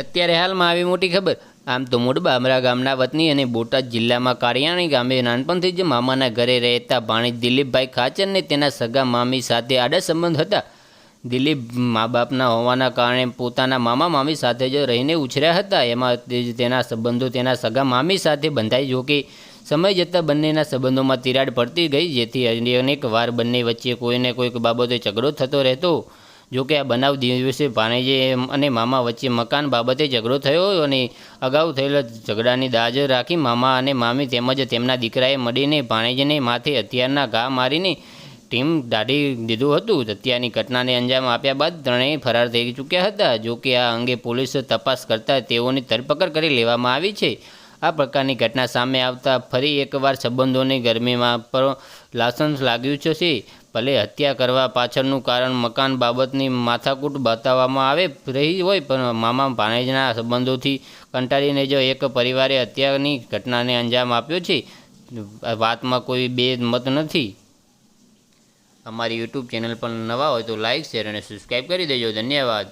અત્યારે હાલમાં આવી મોટી ખબર. આમ તો મૂળ બામરા ગામના વતની અને બોટાદ જિલ્લામાં કારિયાણી ગામે નાનપણથી જ મામાના ઘરે રહેતા ભાણેજ દિલીપભાઈ ખાચરને તેના સગા મામી સાથે આડા સંબંધ હતા. દિલીપ મા બાપના હોવાના કારણે પોતાના મામા મામી સાથે જ રહીને ઉછર્યા હતા. એમાં તેના સંબંધો તેના સગા મામી સાથે બંધાઈ જોકે સમય જતાં બંનેના સંબંધોમાં તિરાડ પડતી ગઈ, જેથી અનેક વાર બંને વચ્ચે કોઈને કોઈક બાબતે ઝઘડો થતો રહેતો. જો કે આ બનાવ દિવસે ભાણેજે અને મામા વચ્ચે મકાન બાબતે ઝઘડો થયો અને અગાઉ થયેલા ઝઘડાની દાજ રાખી મામા અને મામી તેમજ તેમના દીકરાએ મળીને ભાણેજને માથે હથિયારના ઘા મારીને ટીમ દાઢી દીધું હતું. હત્યાની ઘટનાને અંજામ આપ્યા બાદ ત્રણેય ફરાર થઈ ચૂક્યા હતા. જોકે આ અંગે પોલીસ તપાસ કરતા તેઓની ધરપકડ કરી લેવામાં આવી છે. આ પ્રકારની ઘટના સામે આવતા ફરી એકવાર સંબંધોની ગરમીમાં પર લાસન્સ લાગ્યું છે ભલે હત્યા કરવા પાછળનું કારણ મકાન બાબતની માથાકૂટ બતાવવામાં આવે રહી હોય, પણ મામા ભાણેજના સંબંધોથી કંટાળીને જો એક પરિવારે હત્યાની ઘટનાને અંજામ આપ્યો છે, વાતમાં કોઈ બે મત નથી. અમારી યુટ્યુબ ચેનલ પર નવા હોય તો લાઇક શેર અને સબસ્ક્રાઈબ કરી દેજો. ધન્યવાદ.